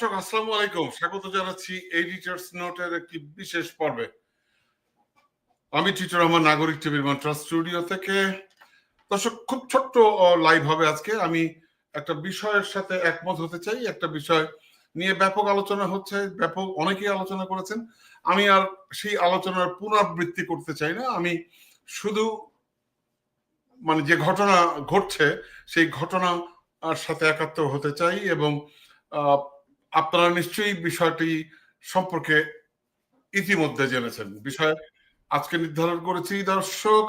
দর্শক, আসসালামু আলাইকুম। স্বাগত জানাচ্ছি এডিটার্স নোটের একটি বিশেষ পর্বে। আমি টিচার রহমান নাগরিক টিভির মন্ত্রা স্টুডিও থেকে। দর্শক, খুব ছোট্ট লাইভ হবে আজকে। আমি একটা বিষয়ের সাথে একমত হতে চাই। একটা বিষয় নিয়ে ব্যাপক আলোচনা হচ্ছে, ব্যাপক অনেকেই আলোচনা করেছেন। আমি আর সেই আলোচনার পুনরাবৃত্তি করতে চাই না। আমি শুধু মানে যে ঘটনা ঘটছে, সেই ঘটনার সাথে একাত্ম হতে চাই এবং আপনারা নিশ্চয়ই বিষয়টি সম্পর্কে ইতিমধ্যে জেনেছেন। বিষয় আজকে নির্ধারণ করেছি, দর্শক,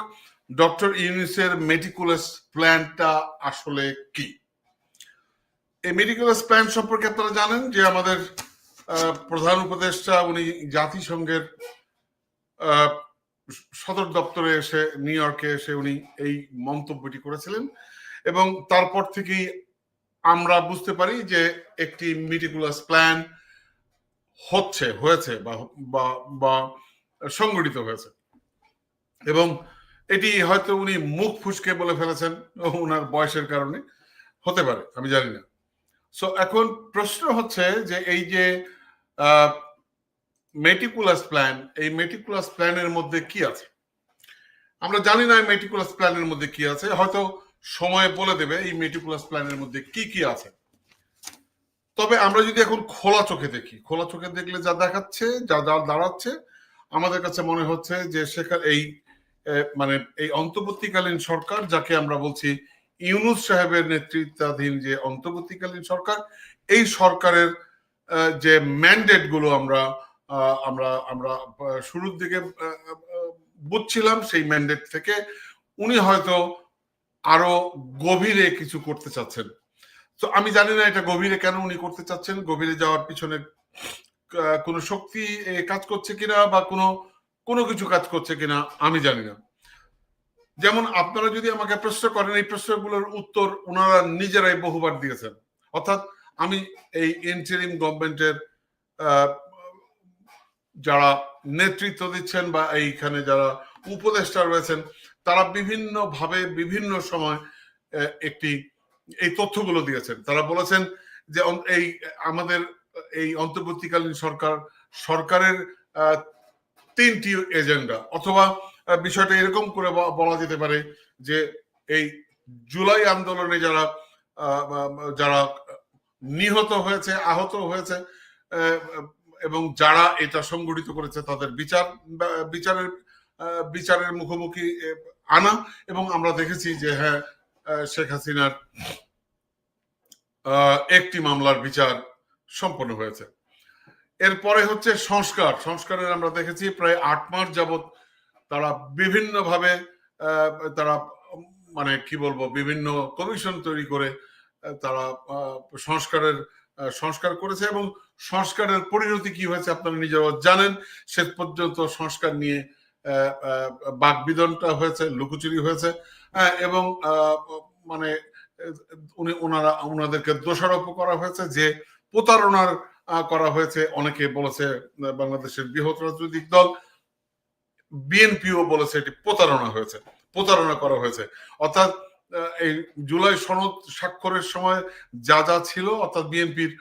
ডক্টর ইউনিসের মেডিকুলাস প্ল্যানটা আসলে কি? এই মেডিকুলাস প্ল্যান সম্পর্কে আপনারা জানেন যে আমাদের প্রধান উপদেষ্টা, উনি জাতিসংঘের সদর দপ্তরে এসে, নিউ ইয়র্কে এসে উনি এই মন্তব্যটি করেছিলেন এবং তারপর থেকেই আমরা বুঝতে পারি যে একটি মিটিকুলাস প্ল্যান হচ্ছে, হয়েছে বা, বা- সংগঠিত হয়েছে। এবং এটি হয়তো উনি মুখ ফুসকে বলে ফেলেছেন ওনার বয়সের কারণে। হতে পারে, আমি জানি না। সো এখন প্রশ্ন হচ্ছে যে এই যে মেটিকুলাস প্ল্যান এই মেটিকুলাস প্ল্যানের মধ্যে কি আছে? আমরা জানি না মেটিকুলাস প্ল্যানের মধ্যে কি আছে। হয়তো সময় বলে দেবে এই মেটিকুলাস প্ল্যানের মধ্যে কি কি আছে। তবে আমরা যদি এখন খোলা চোখে দেখি, খোলা চোখে দেখলে যা দেখাচ্ছে, যা যা দাঁড়াচ্ছে, আমাদের কাছে মনে হচ্ছে যে সেখানে এই মানে এই অন্তর্বর্তীকালীন সরকার, যাকে আমরা বলছি ইউনুস সাহেবের নেতৃত্বাধীন যে অন্তর্বর্তীকালীন সরকার, এই সরকারের যে ম্যান্ডেটগুলো আমরা আমরা আমরা শুরুর দিকে বুঝছিলাম সেই ম্যান্ডেট থেকে, উনি হয়তো আরও গভীরে কিছু করতে চাচ্ছেন। তো আমি জানি না এটা গভীরে কেন উনি করতে চাচ্ছেন, গভীরে যাওয়ার পিছনে কোনো শক্তি কাজ করছে কিনা বা কোনো কোনো কিছু কাজ করছে কিনা আমি জানি না। যেমন আপনারা যদি আমাকে প্রশ্ন করেন, এই প্রশ্নগুলোর উত্তর ওনারা নিজেরাই বহুবার দিয়েছেন। অর্থাৎ আমি এই ইন্টারিম গভর্নমেন্টের যারা নেতৃত্ব দিচ্ছেন বা এইখানে যারা উপদেষ্টা রয়েছেন, তারা বিভিন্ন ভাবে বিভিন্ন সময় একটি, এই তথ্যগুলো দিয়েছেন। তারা বলেছেন যে এই, আমাদের এই অন্তর্বর্তীকালীন সরকার, সরকারের তিনটি এজেন্ডা, অথবা বিষয়টা এরকম করে বলা যেতে পারে যে, এই জুলাই আন্দোলনে যারা যারা নিহত হয়েছে, আহত হয়েছে এবং যারা এটা সংগঠিত করেছে তাদের বিচার বিচারের বিচারের মুখোমুখি আনা এবং আমরা দেখেছি যে হ্যাঁ শেখ হাসিনার একটি মামলার বিচার সম্পন্ন হয়েছে। এরপরে হচ্ছে সংস্কার। সংস্কারের আমরা দেখেছি প্রায় আট মাস যাবত তারা বিভিন্নভাবে তারা মানে কি বলব, বিভিন্ন কমিশন তৈরি করে তারা সংস্কারের সংস্কার করেছে এবং সংস্কারের পরিণতি কি হয়েছে আপনারা নিজেরাও জানেন। শেষ পর্যন্ত সংস্কার নিয়ে বাকবিদনটা হয়েছে, লুকোচুরি হয়েছে এবং মানে উনি ওনারা, ওনাদেরকে দোষারোপ করা হয়েছে, যে প্রতারণার করা হয়েছে। অনেকে বলেছে বাংলাদেশের বৃহৎ রাজনৈতিক দল বিএনপিও বলেছে এটি প্রতারণা হয়েছে, প্রতারণা করা হয়েছে। অর্থাৎ এই জুলাই সনদ স্বাক্ষরের সময় যা যা ছিল, অর্থাৎ বিএনপির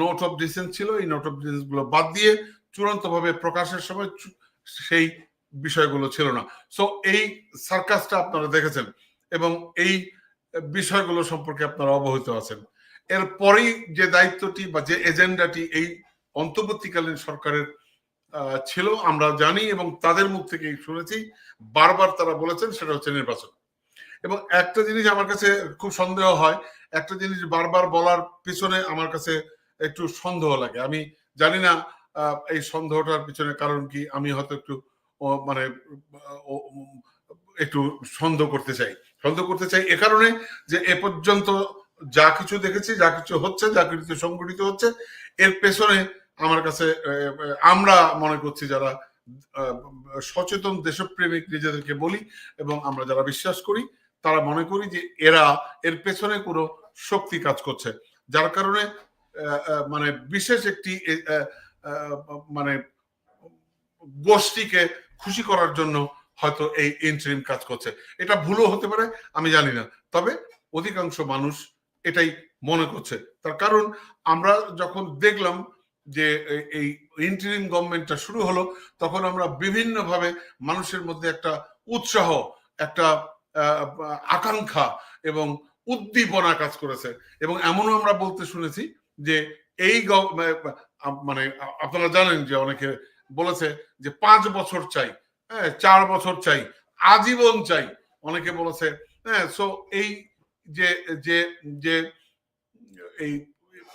নোট অফ ডিসেন্স ছিল, এই নোট অফ ডিসেন্সগুলো বাদ দিয়ে চূড়ান্ত ভাবে প্রকাশের সময় সেই বিষয়গুলো ছিল না। সো এই সার্কাসটা আপনারা দেখেছেন এবং এই বিষয়গুলো সম্পর্কে আপনারা অবহিত আছেন। এরপরেই যে দায়িত্বটি বা যে এজেন্ডাটি এই অন্তর্বর্তীকালীন সরকারের ছিল, আমরা জানি এবং তাদের মুখ থেকে শুনেছি। বারবার তারা বলেছেন সেটা হচ্ছে নির্বাচন। এবং একটা জিনিস আমার কাছে খুব সন্দেহ হয়, একটা জিনিস বারবার বলার পিছনে আমার কাছে একটু সন্দেহ লাগে। আমি জানি না এই সন্দেহটার পিছনে কারণ কি, আমি হয়তো একটু মানে একটু সন্দেহ করতে চাই। সন্দেহ করতে চাই এ কারণে যে এ পর্যন্ত যা কিছু দেখেছি, যা কিছু হচ্ছে, যা কিছু সংগঠিত হচ্ছে, এর পেছনে আমার কাছে আমরা মনে করছি যারা সচেতন দেশপ্রেমিক নিজেদেরকে বলি এবং আমরা যারা বিশ্বাস করি তারা মনে করি যে এরা এর পেছনে কোনো শক্তি কাজ করছে। যার কারণে মানে বিশেষ একটি মানে গোষ্ঠীকে খুশি করার জন্য হয়তো এই ইন্টারিম কাজ করছে। এটা ভুলও হতে পারে, আমি জানি না। তবে অধিকাংশ মানুষ এটাই মনে করছে। তার কারণ আমরা যখন দেখলাম যে এই ইন্টারিম গভর্নমেন্টটা শুরু হলো, তখন আমরা বিভিন্নভাবে মানুষের মধ্যে একটা উৎসাহ, একটা আকাঙ্ক্ষা এবং উদ্দীপনা কাজ করেছে। এবং এমনও আমরা বলতে শুনেছি যে এই মানে আপনারা জানেন যে অনেকে বলেছে যে পাঁচ বছর চাই হ্যাঁ চার বছর চাই, আজীবন চাই। অনেকে বলেছে হ্যাঁ সো এই যে যে যে এই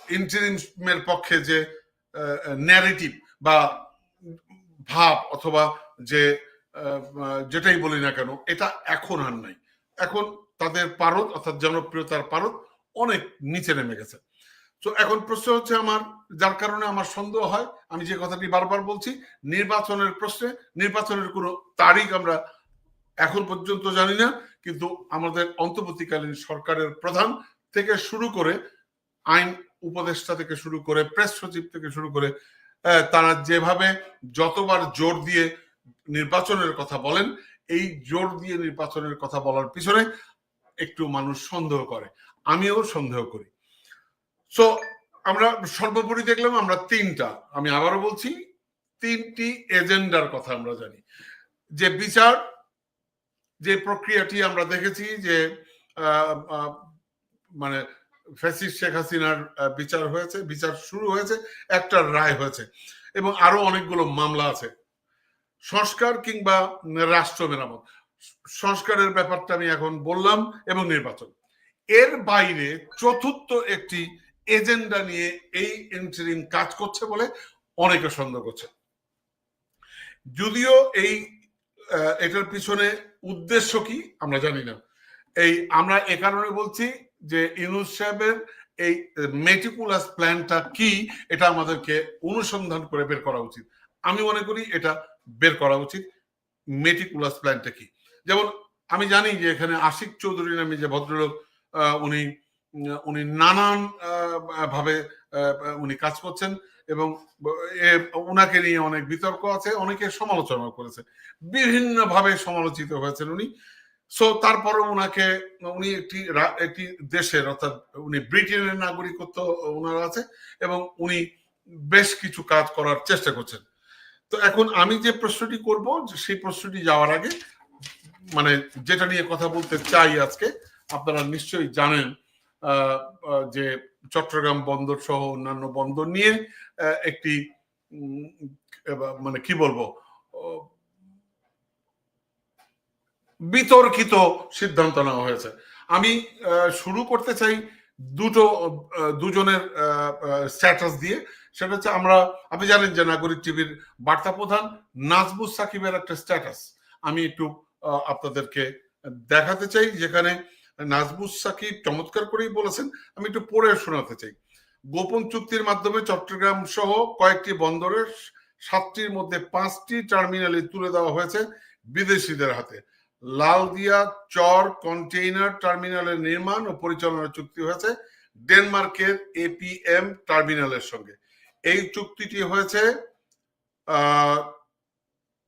ইন্টারিমের পক্ষে যে ন্যারেটিভ বা ভাব অথবা যে যেটাই বলি না কেন, এটা এখন আর নাই। এখন তাদের পারদ, অর্থাৎ জনপ্রিয়তার পারদ অনেক নিচে নেমে গেছে। তো এখন প্রশ্ন হচ্ছে আমার, যার কারণে আমার সন্দেহ হয়, আমি যে কথাটি বারবার বলছি, নির্বাচনের প্রশ্নে, নির্বাচনের কোনো তারিখ আমরা এখন পর্যন্ত জানি না, কিন্তু আমাদের অন্তর্বর্তীকালীন সরকারের প্রধান থেকে শুরু করে আইন উপদেষ্টা থেকে শুরু করে, প্রেস সচিব থেকে শুরু করে তারা যেভাবে যতবার জোর দিয়ে নির্বাচনের কথা বলেন, এই জোর দিয়ে নির্বাচনের কথা বলার পিছনে একটু মানুষ সন্দেহ করে। আমিও সন্দেহ করি। সো আমরা সর্বোপরি দেখলাম আমরা তিনটা, আমি আবারও বলছি, তিনটি এজেন্ডার কথা আমরা জানি। যে বিচার, যে প্রক্রিয়াটি আমরা দেখেছি যে মানে ফ্যাসিস্ট শেখ হাসিনার বিচার হয়েছে, বিচার শুরু হয়েছে, একটা রায় হয়েছে এবং আরও অনেকগুলো মামলা আছে। সংস্কার কিংবা রাষ্ট্র মেরামত। সংস্কারের ব্যাপারটা আমি এখন বললাম এবং নির্বাচন। এর বাইরে চতুর্থ একটি এজেন্ডা নিয়ে এই ইন্টারিম কাজ করছে বলে অনেকে সন্দেহ করছে যদিও এই এটার পিছনে উদ্দেশ্য কি আমরা জানি না। এই আমরা এ কারণে বলছি যে ইনুস সাহেবের এই মেটিকুলাস প্ল্যানটা কি, এটা আমাদেরকে অনুসন্ধান করে বের করা উচিত। আমি মনে করি এটা বের করা উচিত। মেটিকুলাস প্ল্যানটা কি? যেমন আমি জানি যে এখানে আশিক চৌধুরী নামে যে ভদ্রলোক উনি উনি নানান ভাবে উনি কাজ করছেন এবং ওনাকে নিয়ে অনেক বিতর্ক আছে, অনেকে সমালোচনা করেছে। বিভিন্ন ভাবে সমালোচিত হয়েছেন উনি। সো তারপরে ওনাকে উনি একটি একটি দেশের অর্থাৎ উনি ব্রিটেনের নাগরিকত্ব ওনার আছে এবং উনি বেশ কিছু কাজ করার চেষ্টা করছেন। তো এখন আমি যে প্রশ্নটি করব সেই প্রশ্নটি যাওয়ার আগে মানে যেটা নিয়ে কথা বলতে চাই আজকে, আপনারা নিশ্চয়ই জানেন যে চট্টগ্রাম বন্দর সহ অন্যান্য বন্দর নিয়ে একটি মানে কি বলব বিতর্কিত সিদ্ধান্ত নেওয়া হয়েছে। আমি শুরু করতে চাই দুটো দুজনের স্ট্যাটাস দিয়ে। সেটা হচ্ছে আমরা, আপনি জানেন যে নাগরিক টিভির বার্তা প্রধান নাজবুস সাকিবের একটা স্ট্যাটাস আমি একটু আপনাদেরকে দেখাতে চাই, যেখানে নাজবুস সাকিব চমৎকার করেই বলেছেন, আমি একটু পড়ে শোনাতে চাই। গোপন চুক্তির মাধ্যমে চট্টগ্রাম সহ কয়েকটি বন্দরের সাতটির মধ্যে পাঁচটি টার্মিনালে তুলে দেওয়া হয়েছে বিদেশিদের হাতে। লালদিয়া চর কন্টেইনার টার্মিনালের নির্মাণ ও পরিচালনার চুক্তি হয়েছে ডেনমার্কের এপিএম টার্মিনালের সঙ্গে। এই চুক্তিটি হয়েছে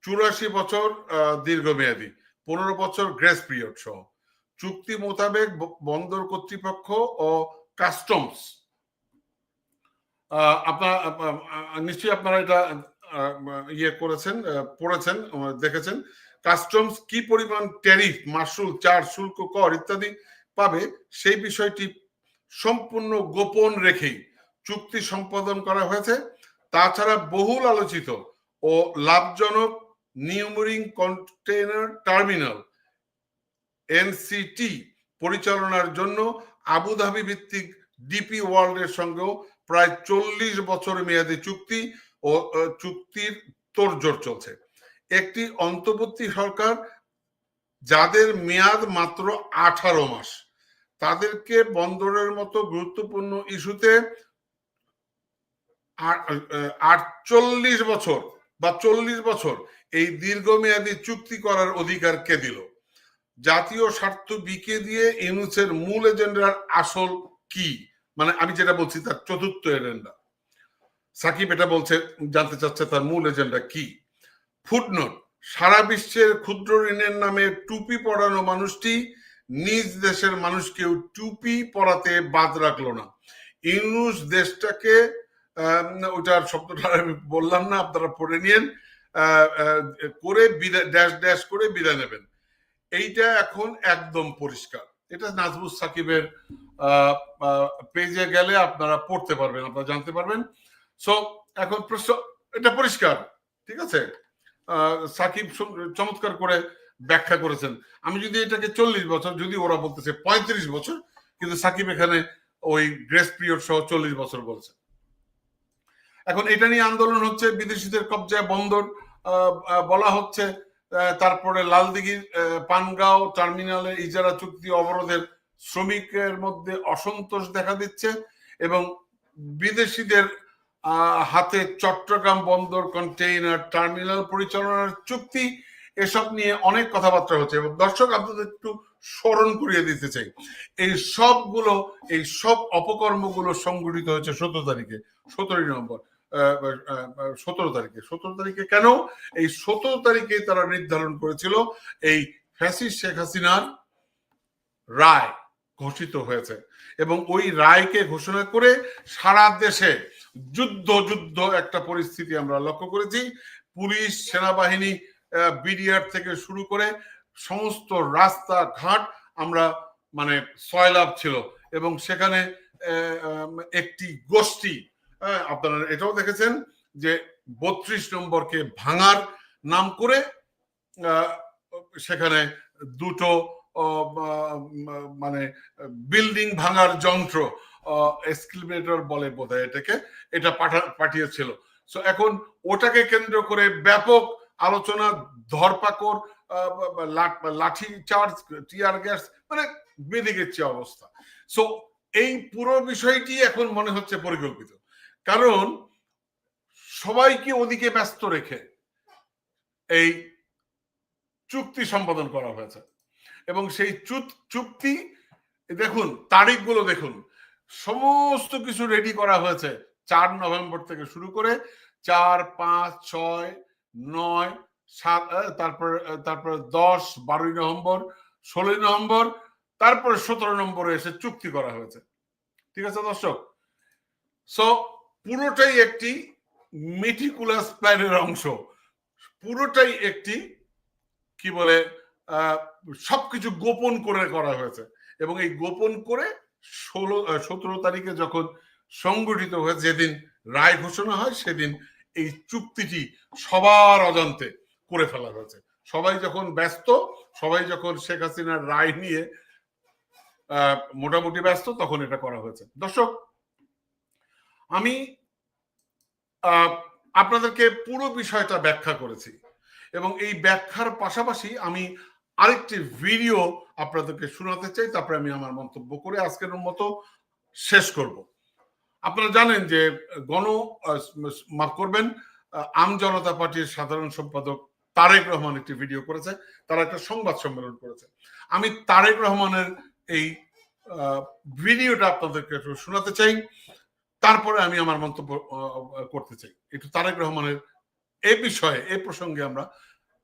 চুরাশি বছর দীর্ঘমেয়াদী, পনেরো বছর গ্রেস পিরিয়ড সহ। চুক্তি মোতাবেক বন্দর কর্তৃপক্ষ ও কাস্টমস আপনার নিশ্চয়ই আপনারা এটা ইয়ে করেছেন পড়েছেন দেখেছেন। কাস্টমস কি পরিমাণ ট্যারিফ মাসুল চার্জ শুল্ক, কর ইত্যাদি পাবে, সেই বিষয়টি সম্পূর্ণ গোপন রেখেই চুক্তি সম্পাদন করা হয়েছে। তাছাড়া বহুল আলোচিত ও লাভজনক নিউমরিং কন্টেনার টার্মিনাল, এনসিটি পরিচালনার জন্য আবুধাবি ভিত্তিক ডিপি ওয়ার্ল্ডের সঙ্গেও প্রায় চল্লিশ বছর মেয়াদী চুক্তি ও, চুক্তির তোড়জোড় চলছে। একটি অন্তর্বর্তী সরকার যাদের মেয়াদ মাত্র আঠারো মাস, তাদেরকে বন্দরের মতো গুরুত্বপূর্ণ ইস্যুতে আটচল্লিশ বছর বা চল্লিশ বছর এই দীর্ঘমেয়াদী চুক্তি করার অধিকার কে দিল? জাতীয় স্বার্থ বিকে দিয়ে ইউনুসের মূল এজেন্ডার আসল কি? মানে আমি যেটা বলছি তার চতুর্থ এজেন্ডা। সাকিব এটা বলছে, জানতে চাচ্ছে তার মূল এজেন্ডা কি? ফুটনোট, সারা বিশ্বের ক্ষুদ্র ঋণের নামে টুপি পড়ানো মানুষটি নিজ দেশের মানুষকেও টুপি পরাতে বাদ রাখল না। ইউনুস দেশটাকে ওটার শব্দটা আমি বললাম না, আপনারা পড়ে নিয়েন করে বিদায় ড্যাশ ড্যাশ করে বিদায় নেবেন। এইটা এখন একদম পরিষ্কার। এটা নাজবুল সাকিবের পেজে গেলে আপনারা পড়তে পারবেন, আপনারা জানতে পারবেন। সো এখন প্রশ্ন, এটা পরিষ্কার, ঠিক আছে? সাকিব চমৎকার করে ব্যাখ্যা করেছেন। আমি যদি এটাকে চল্লিশ বছর, যদি ওরা বলতেছে পঁয়ত্রিশ বছর, কিন্তু সাকিব এখানে ওই গ্রেস পিরিয়ড সহ চল্লিশ বছর বলছে এখন এটা নিয়ে আন্দোলন হচ্ছে, বিদেশিদের কবজায় বন্দর বলা হচ্ছে তারপরে লালদিঘির পানগাঁও টার্মিনালে ইজারা চুক্তি অবরোধের শ্রমিকের মধ্যে অসন্তোষ দেখা দিচ্ছে এবং বিদেশিদের হাতে চট্টগ্রাম বন্দর কন্টেইনার টার্মিনাল পরিচালনার চুক্তি, এসব নিয়ে অনেক কথাবার্তা হচ্ছে। এবং দর্শক, আপনাদের একটু স্মরণ করিয়ে দিতে চাই। এই সবগুলো, এই সব অপকর্মগুলো সংঘটিত হয়েছে সতেরো তারিখে, সতেরোই নভেম্বর। সতেরো তারিখে। সতেরো তারিখে কেন? এই সতেরো তারিখে তারা নির্ধারণ করেছিল এই ফ্যাসিস শেখ হাসিনার রায় ঘোষিত হয়েছে। এবং ওই রায়কে ঘোষণা করে সারা দেশে যুদ্ধ যুদ্ধ একটা পরিস্থিতি আমরা লক্ষ্য করেছি। পুলিশ, সেনাবাহিনী বিডিআর থেকে শুরু করে সমস্ত রাস্তা ঘাট আমরা মানে সয়লাভ ছিল। এবং সেখানে একটি গোষ্ঠী আপনারা এটাও দেখেছেন যে বত্রিশ নম্বরকে ভাঙার নাম করে সেখানে দুটো মানে বিল্ডিং ভাঙার যন্ত্র এসক্রিমেটর বলে বোধহয় এটাকে, এটা পাঠা, পাঠিয়েছিল। সো এখন ওটাকে কেন্দ্র করে ব্যাপক আলোচনা, ধরপাকড় লাঠি চার্জ, টিয়ার গ্যাস মানে বেঁধে গেছে অবস্থা। সো এই পুরো বিষয়টি এখন মনে হচ্ছে পরিকল্পিত। কারণ সবাইকে ওদিকে ব্যস্ত রেখে এই চুক্তি সম্পাদন করা হয়েছে। এবং সেই চুক্তি, দেখুন, তারিখগুলো দেখুন, সমস্ত কিছু রেডি করা হয়েছে চার নভেম্বর থেকে শুরু করে চার, পাঁচ, ছয়, নয়, সাত তারপর তারপর দশ, বারোই নভেম্বর, ষোলোই নভেম্বর, তারপরে সতেরো নম্বরে এসে চুক্তি করা হয়েছে। ঠিক আছে, দর্শক? সো পুরোটাই একটি মেটিকুলাস প্ল্যানের অংশ। পুরোটাই একটি, কি বলে সবকিছু গোপন করে করা হয়েছে। এবং এই গোপন করে ষোলো সতেরো তারিখে যখন সংগঠিত হয়ে যেদিন রায় ঘোষণা হয়, সেদিন এই চুক্তিটি সবার অজান্তে করে ফেলা হয়েছে। সবাই যখন ব্যস্ত, সবাই যখন শেখ হাসিনার রায় নিয়ে মোটামুটি ব্যস্ত, তখন এটা করা হয়েছে। দর্শক আমি আপনাদেরকে পুরো বিষয়টা ব্যাখ্যা করেছি এবং এই ব্যাখ্যার পাশাপাশি আমি আরেকটি ভিডিও আপনাদেরকে শোনাতে চাই, তারপরে আমি আমার মন্তব্য করে আজকের মতো শেষ করব। আপনারা জানেন যে গণ মাফ করবেন আম জনতা পার্টির সাধারণ সম্পাদক তারেক রহমান একটি ভিডিও করেছে, তারা একটা সংবাদ সম্মেলন করেছে। আমি তারেক রহমানের এই ভিডিওটা আপনাদেরকে একটু শোনাতে চাই। তারপরে আমি আমার মন্তব্য করতে চাই। একটু তারেক রহমানের এ বিষয়ে, এ প্রসঙ্গে আমরা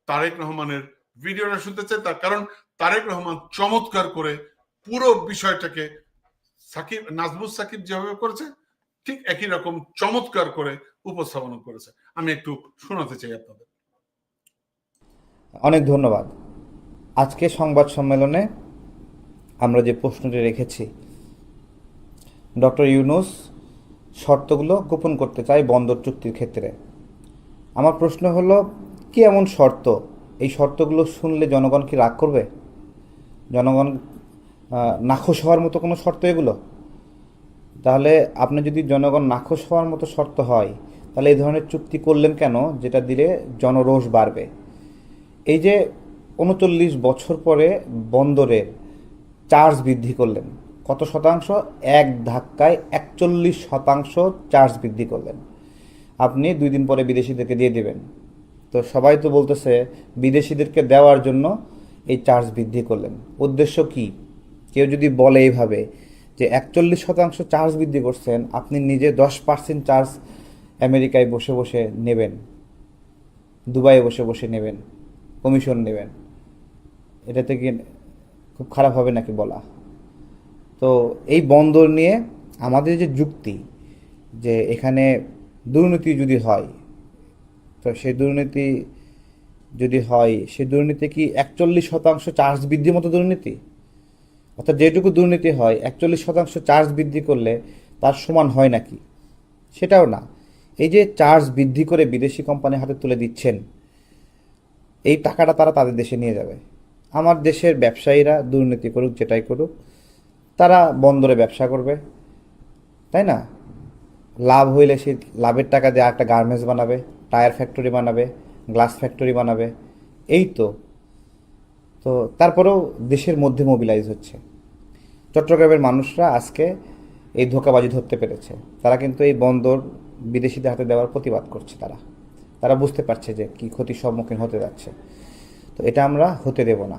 তারেক রহমানের ভিডিওটা শুনতে চাই। তার কারণ তারেক রহমান চমৎকার করে পুরো বিষয়টাকে সাকিব, নাজমুস সাকিব যেভাবে করেছে, ঠিক একই রকম চমৎকার করে উপস্থাপন করেছে। আমি একটু শোনাতে চাই আপনাদের। অনেক ধন্যবাদ। আজকে সংবাদ সম্মেলনে আমরা যে প্রশ্নটি রেখেছি, ডক্টর ইউনুস শর্তগুলো গোপন করতে চায় বন্দর চুক্তির ক্ষেত্রে। আমার প্রশ্ন হলো, কি এমন শর্ত? এই শর্তগুলো শুনলে জনগণ কি রাগ করবে? জনগণ নাখোশ হওয়ার মতো কোনো শর্ত এগুলো? তাহলে আপনি যদি জনগণ নাখোশ হওয়ার মতো শর্ত হয়, তাহলে এই ধরনের চুক্তি করলেন কেন? যেটা দিলে জনরোষ বাড়বে। এই যে উনচল্লিশ বছর পরে বন্দরের চার্জ বৃদ্ধি করলেন। কত শতাংশ? এক ধাক্কায় একচল্লিশ শতাংশ চার্জ বৃদ্ধি করলেন। আপনি দুই দিন পরে বিদেশিদেরকে দিয়ে দেবেন। তো সবাই তো বলতেছে, বিদেশিদেরকে দেওয়ার জন্য এই চার্জ বৃদ্ধি করলেন। উদ্দেশ্য কি? কেউ যদি বলে এইভাবে যে একচল্লিশ শতাংশ চার্জ বৃদ্ধি করছেন, আপনি নিজে দশ পার্সেন্ট চার্জ আমেরিকায় বসে বসে নেবেন। দুবাইয়ে বসে বসে নেবেন। কমিশন নেবেন। এটাতে কি খুব খারাপ হবে নাকি বলা? তো এই বন্দর নিয়ে আমাদের যে যুক্তি যে এখানে দুর্নীতি যদি হয়, তো সেই দুর্নীতি যদি হয়, সেই দুর্নীতি কি একচল্লিশ শতাংশ চার্জ বৃদ্ধির মতো দুর্নীতি? অর্থাৎ যেটুকু দুর্নীতি হয়, একচল্লিশ শতাংশ চার্জ বৃদ্ধি করলে তার সমান হয় নাকি? সেটাও না। এই যে চার্জ বৃদ্ধি করে বিদেশি কোম্পানির হাতে তুলে দিচ্ছেন, এই টাকাটা তারা তাদের দেশে নিয়ে যাবে। আমার দেশের ব্যবসায়ীরা দুর্নীতি করুক, যেটাই করুক তারা বন্দরে ব্যবসা করবে, তাই না? লাভ হইলে সেই লাভের টাকা দিয়ে একটা গার্মেন্টস বানাবে টায়ার ফ্যাক্টরি বানাবে গ্লাস ফ্যাক্টরি বানাবে, এই তো। তো তারপরেও দেশের মধ্যে মোবিলাইজ হচ্ছে। চট্টগ্রামের মানুষরা আজকে এই ধোকাবাজি ধরতে পেরেছে। তারা কিন্তু এই বন্দর বিদেশিদের হাতে দেওয়ার প্রতিবাদ করছে তারা। তারা বুঝতে পারছে যে কী ক্ষতির সম্মুখীন হতে যাচ্ছে। তো এটা আমরা হতে দেব না।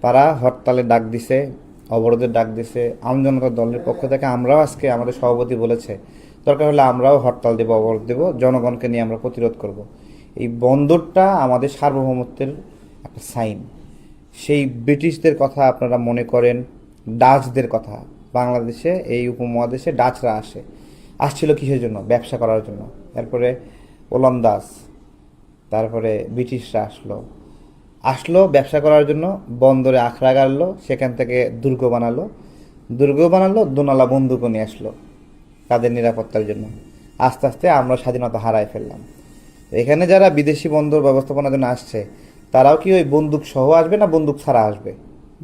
তারা হরতালের ডাক দিছে অবরোধের ডাক দিছে আমজনতার দলের পক্ষ থেকে আমরাও আজকে আমাদের সভাপতি বলেছে, দরকার হলে আমরাও হরতাল দেব, অবরোধ দেব, জনগণকে নিয়ে আমরা প্রতিরোধ করব। এই বন্দরটা আমাদের সার্বভৌমত্বের একটা সাইন। সেই ব্রিটিশদের কথা আপনারা মনে করেন, ডাচদের কথা। বাংলাদেশে, এই উপমহাদেশে ডাচরা আসে। আসছিল কিসের জন্য? ব্যবসা করার জন্য। তারপরে ওলন্দাজ, তারপরে ব্রিটিশরা আসলো। আসলো, ব্যবসা করার জন্য বন্দরে আখড়া গাড়লো, সেখান থেকে দুর্গ বানালো। দুর্গ বানালো, দোনালা বন্দুকও নিয়ে আসলো তাদের নিরাপত্তার জন্য। আস্তে আস্তে আমরা স্বাধীনতা হারাই ফেললাম। এখানে যারা বিদেশি বন্দর ব্যবস্থাপনার জন্য আসছে, তারাও কি ওই বন্দুক সহ আসবে না বন্দুক ছাড়া আসবে?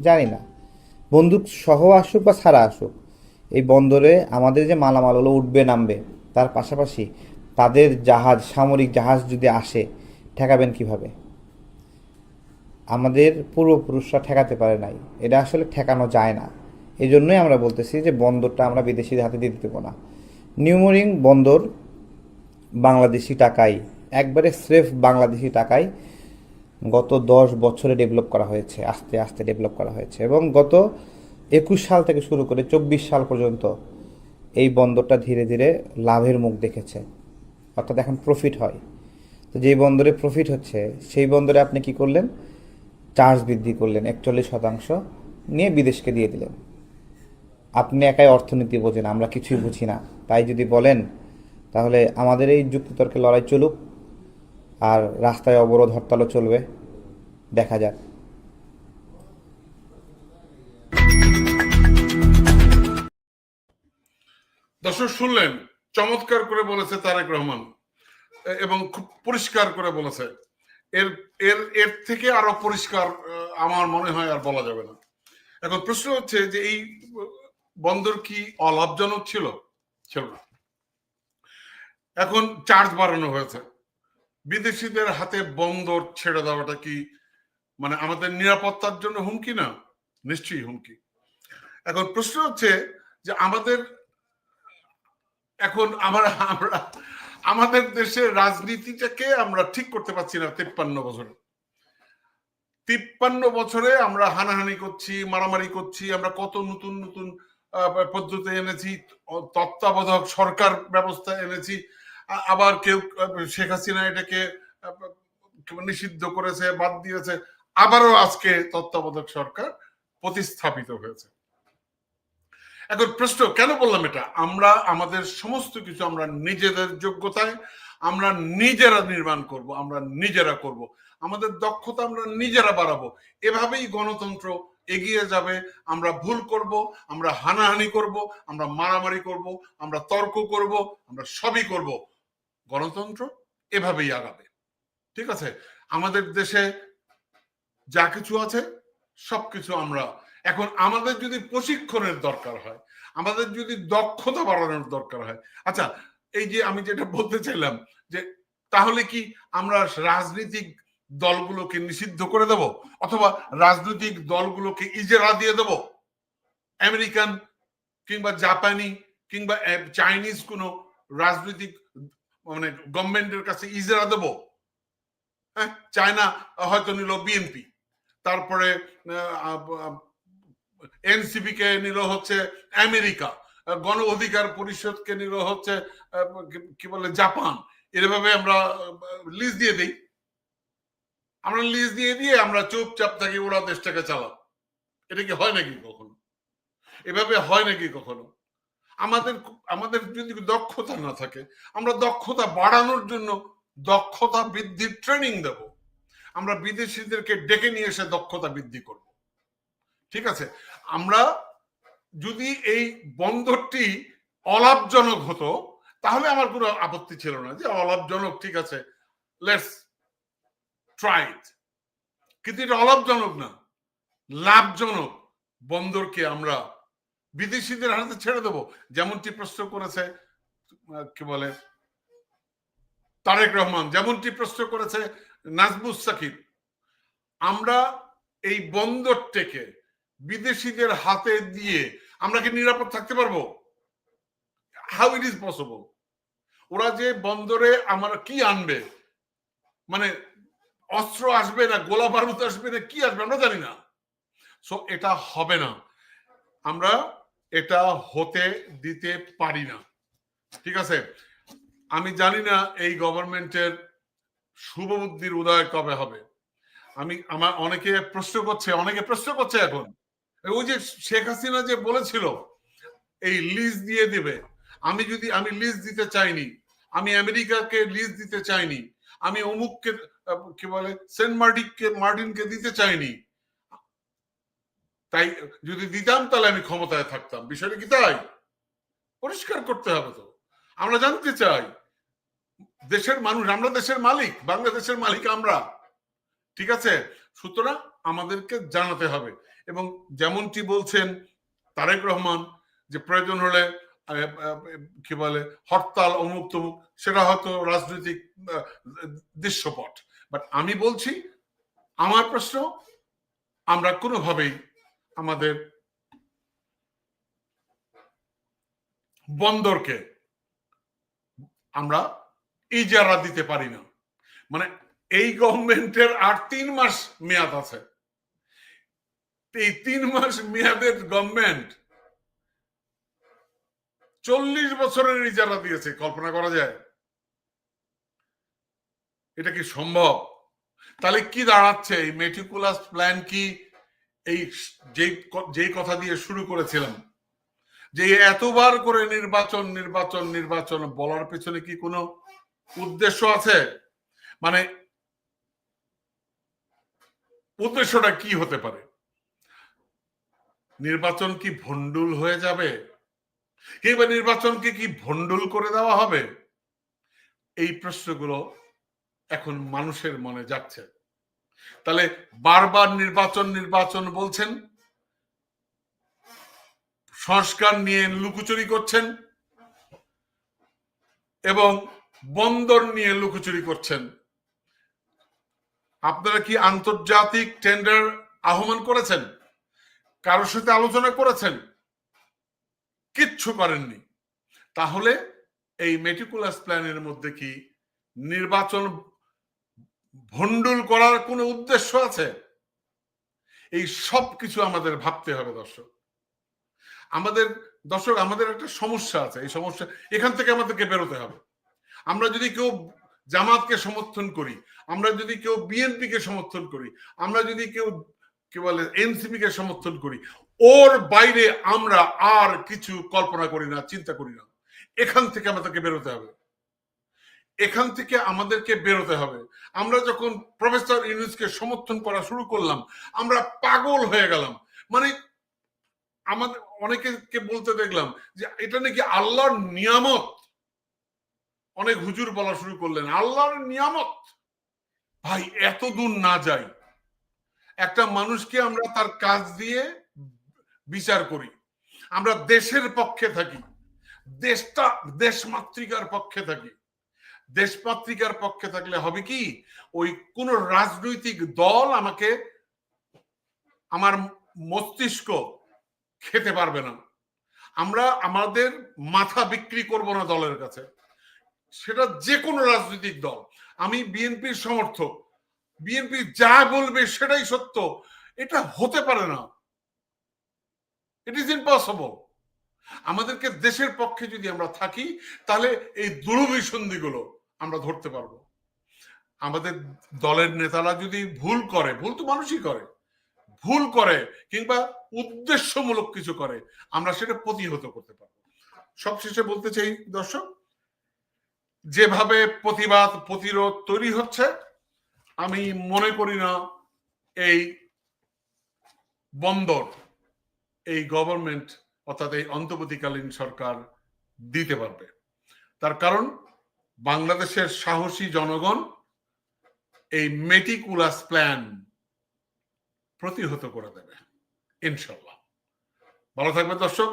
জানি না। বন্দুক সহ আসুক বা ছাড়া আসুক, এই বন্দরে আমাদের যে মালামালগুলো উঠবে, নামবে, তার পাশাপাশি তাদের জাহাজ, সামরিক জাহাজ যদি আসে, ঠেকাবেন কীভাবে? আমাদের পূর্বপুরুষরা ঠেকাতে পারে নাই। এটা আসলে ঠেকানো যায় না। এই জন্যই আমরা বলতেছি যে বন্দরটা আমরা বিদেশিদের হাতে দিতে দেবো না। নিউমোরিং বন্দর বাংলাদেশি টাকায়, একবারে স্রেফ বাংলাদেশি টাকায় গত দশ বছরে ডেভেলপ করা হয়েছে, আস্তে আস্তে ডেভেলপ করা হয়েছে এবং গত একুশ সাল থেকে শুরু করে চব্বিশ সাল পর্যন্ত এই বন্দরটা ধীরে ধীরে লাভের মুখ দেখেছে। অর্থাৎ এখন প্রফিট হয়। তো যেই বন্দরে প্রফিট হচ্ছে, সেই বন্দরে আপনি কি করলেন? চার্জ বৃদ্ধি করলেন একচল্লিশ শতাংশ, নিয়ে বিদেশকে দিয়ে দিলেন। আপনি একাই অর্থনীতি বোঝেন, আমরা কিছুই বুঝি না। তাই যদি বলেন, তাহলে আমাদের এই যুক্তিতর্কে লড়াই চলুক, আর রাস্তায় অবরোধ, হরতালও চলবে। দেখা যাক। দর্শক, শুনলেন, চমৎকার করে বলেছে তারেক রহমান, এবং খুব পরিষ্কার করে বলেছে। এর এর এর থেকে আরও পরিষ্কার আমার মনে হয় আর বলা যাবে না। এখন প্রশ্ন হচ্ছে যে এই বন্দর কি অলাভজনক ছিল? ছিল না। এখন চার্জ বাড়ানো হয়েছে। বিদেশিদের হাতে বন্দর ছেড়ে দেওয়াটা কি মানে আমাদের নিরাপত্তার জন্য হুমকি না? নিশ্চয়ই হুমকি। এখন প্রশ্ন হচ্ছে যে আমাদের, এখন আমরা আমরা আমাদের দেশের রাজনীতিটাকে আমরা ঠিক করতে পারছি না তিপ্পান্ন বছরে। তিপ্পান্ন বছরে আমরা হানাহানি করছি, মারামারি করছি, আমরা কত নতুন নতুন পদ্ধতি এনেছি, তত্ত্বাবধায়ক সরকার ব্যবস্থা এনেছি আবার কেউ শেখ হাসিনা এটাকে নিষিদ্ধ করেছে, বাদ দিয়েছে, আবারও আজকে তত্ত্বাবধায়ক সরকার প্রতিস্থাপিত হয়েছে। এখন প্রশ্ন, কেন বললাম এটা? আমরা আমাদের সমস্ত কিছু আমরা নিজেদের যোগ্যতায়, আমরা নিজেরা নির্মাণ করব, আমরা নিজেরা করব। আমাদের দক্ষতা আমরা নিজেরা বাড়াবো। এভাবেই গণতন্ত্র এগিয়ে যাবে। আমরা ভুল করব, আমরা হানাহানি করব, আমরা মারামারি করব, আমরা তর্ক করব, আমরা সবই করব। গণতন্ত্র এভাবেই আগাবে। ঠিক আছে? আমাদের দেশে যা কিছু আছে, সবকিছু আমরা এখন আমাদের যদি প্রশিক্ষণের দরকার হয়, আমাদের যদি দক্ষতা বাড়ানোর দরকার হয় আচ্ছা এই যে আমি যেটা বলতে চাইলাম যে তাহলে কি আমরা রাজনৈতিক দলগুলোকে নিষিদ্ধ করে দেব? অথবা রাজনৈতিক দলগুলোকে ইজেরা দিয়ে দেব? আমেরিকান কিংবা জাপানি কিংবা চাইনিজ কোনো রাজনৈতিক মানে গভর্নমেন্টের কাছে ইজেরা দেব? হ্যাঁ চায়না হয়তো নিল বিএনপি। তারপরে এনসিপি কে নিল হচ্ছে আমেরিকা গণ অধিকার পরিষদকে নিল হচ্ছে কি- বলে, জাপান। এভাবে আমরা লিজ দিয়ে দিই। আমরা লিজ দিয়ে দিয়ে আমরা চুপচাপ থাকি, ওরা দেশটাকে চালাও এটা কি হয় নাকি কখনো? এভাবে হয় নাকি কখনো? আমাদের আমাদের যদি দক্ষতা না থাকে, আমরা দক্ষতা বাড়ানোর জন্য দক্ষতা বৃদ্ধির ট্রেনিং দেব। আমরা বিদেশিদেরকে ডেকে নিয়ে এসে দক্ষতা বৃদ্ধি করব। ঠিক আছে? আমরা যদি এই বন্দরটি অলাভজনক হতো, তাহলে আমার কোনো আপত্তি ছিল না যে অলাভজনক, ঠিক আছে লেটস ট্রাই কিন্তু এটা অলাভজনক না, লাভজনক বন্দরকে আমরা বিদেশিদের হাতে ছেড়ে দেবো। যেমনটি প্রশ্ন করেছে, কি বলে, তারেক রহমান, যেমনটি প্রশ্ন করেছে নাজমুস সাকিব, আমরা এই বন্দরটাকে বিদেশিদের হাতে দিয়ে আমরা কি নিরাপদ থাকতে পারব? হাউ ইট ইজ পসিবল ওরা যে বন্দরে আমার কি আনবে? মানে অস্ত্র আসবে না, গোলা বারুদ আসবে না, কি আসবে আমরা জানি না। সো এটা হবে না। আমরা এটা হতে দিতে পারি না। ঠিক আছে? আমি জানি না এই গভর্নমেন্টের শুভ বুদ্ধির উদয় কবে হবে। আমি, আমার অনেকে প্রশ্ন করছে, অনেকে প্রশ্ন করছে এখন। ওই যে শেখ হাসিনা যে বলেছিল, এই লিজ দিয়ে দেবে। আমি যদি, আমি লিজ দিতে চাইনি, আমি আমেরিকাকে লিজ দিতে চাইনি, আমি অমুককে, কি বলে, সেন্ট মার্টিনকে মার্টিনকে দিতে চাইনি, তাই যদি দিতাম, তাহলে আমি ক্ষমতায় থাকতাম। বিষয়টা কি তাই? পরিষ্কার করতে হবে তো। আমরা জানতে চাই, দেশের মানুষ, আমরা দেশের মালিক, বাংলাদেশের মালিক আমরা, ঠিক আছে? সুতরাং আমাদেরকে জানাতে হবে। এবং যেমনটি বলছেন তারেক রহমান যে প্রয়োজন হলে কি বলে, হরতাল, অমুক তমুক, সেটা হয়তো রাজনৈতিক দৃশ্যপট। বাট আমি বলছি, আমার প্রশ্ন, আমরা কোনোভাবেই আমাদের বন্দরকে আমরা ইজারা দিতে পারি না। মানে এই গভর্নমেন্টের আর তিন মাস মেয়াদ আছে। এই তিন মাস মেয়াদের গভর্নমেন্ট চল্লিশ বছরের ইজারা দিয়েছে, কল্পনা করা যায়? এটা কি সম্ভব? তাহলে কি দাঁড়াচ্ছে? এই মেটিকুলাস প্ল্যান কি? এই যেই কথা দিয়ে শুরু করেছিলাম, যে এতবার করে নির্বাচন নির্বাচন নির্বাচন বলার পেছনে কি কোনো উদ্দেশ্য আছে? মানে উদ্দেশ্যটা কি হতে পারে? নির্বাচন কি ভন্ডুল হয়ে যাবে? কিংবা নির্বাচনকে কি ভন্ডুল করে দেওয়া হবে? এই প্রশ্নগুলো এখন মানুষের মনে যাচ্ছে। তাহলে বারবার নির্বাচন নির্বাচন বলছেন, সংস্কার নিয়ে লুকোচুরি করছেন, এবং বন্দর নিয়ে লুকোচুরি করছেন। আপনারা কি আন্তর্জাতিক টেন্ডার আহ্বান করেছেন? কারোর সাথে আলোচনা করেছেন? কিচ্ছু করেননি। তাহলে এই মেটিকুলাস প্ল্যানের মধ্যে কি নির্বাচন ভন্ডুল করার কোনো উদ্দেশ্য আছে? এই সব কিছু আমাদের ভাবতে হবে দর্শক। আমাদের দর্শক, আমাদের একটা সমস্যা আছে। এই সমস্যা, এখান থেকে আমাদেরকে বেরোতে হবে। আমরা যদি কেউ জামাতকে সমর্থন করি, আমরা যদি কেউ বিএনপি কে সমর্থন করি, আমরা যদি কেউ কি বলে, এনসিপি কে সমর্থন করি। ওর বাইরে আমরা আর কিছু কল্পনা করি না, চিন্তা করি না। এখান থেকে আমাদেরকে বেরোতে হবে। এখান থেকে আমাদেরকে বেরোতে হবে। আমরা যখন প্রফেসর ইউনুসকে সমর্থন করা শুরু করলাম, আমরা পাগল হয়ে গেলাম। মানে আমাদের অনেকে বলতে দেখলাম যে, এটা নাকি আল্লাহর নিয়ামত। অনেক হুজুর বলা শুরু করলেন, আল্লাহর নিয়ামত। ভাই এত দূর না যাই। একটা মানুষকে আমরা তার কাজ দিয়ে বিচার করি। আমরা দেশের পক্ষে থাকি। দেশটা, দেশ মাতৃকার পক্ষে থাকি। দেশমাতৃকার পক্ষে থাকলে হবে কি? ওই কোন রাজনৈতিক দল আমাকে আমার মস্তিষ্ক খেতে পারবে না। আমরা আমাদের মাথা বিক্রি করব না দলের কাছে। সেটা যে কোনো রাজনৈতিক দল। আমি বিএনপির সমর্থক। বিএনপি যা বলবে সেটাই সত্য। এটা হতে পারে না। ইট ইজ ইম্পসিবল আমাদেরকে দেশের পক্ষে যদি আমরা থাকি, তাহলে এই দুরভিসন্ধিগুলো আমরা ধরতে পারব। আমাদের দলের নেতারা যদি ভুল করে, ভুল তো মানুষই করে, ভুল করে কিংবা উদ্দেশ্যমূলক কিছু করে, আমরা সেটা প্রতিহত করতে পারব। সবশেষে বলতে চাই, দর্শক, যেভাবে প্রতিবাদ, প্রতিরোধ তৈরি হচ্ছে আমি মনে করি না এই বন্দর, এই গভর্নমেন্ট অর্থাৎ এই অন্তর্বর্তীকালীন সরকার দিতে পারবে। তার কারণ, বাংলাদেশের সাহসী জনগণ এই মেটিকুলাস প্ল্যান প্রতিহত করে দেবে ইনশাল্লাহ ভালো থাকবেন দর্শক,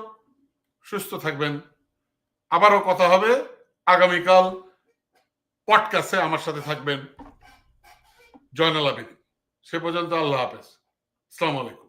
সুস্থ থাকবেন। আবারও কথা হবে, আগামীকাল পডকাস্টে আমার সাথে থাকবেন। জয়নাল আবেদিন সে পর্যন্ত আল্লাহ হাফেজ। আসসালামু আলাইকুম।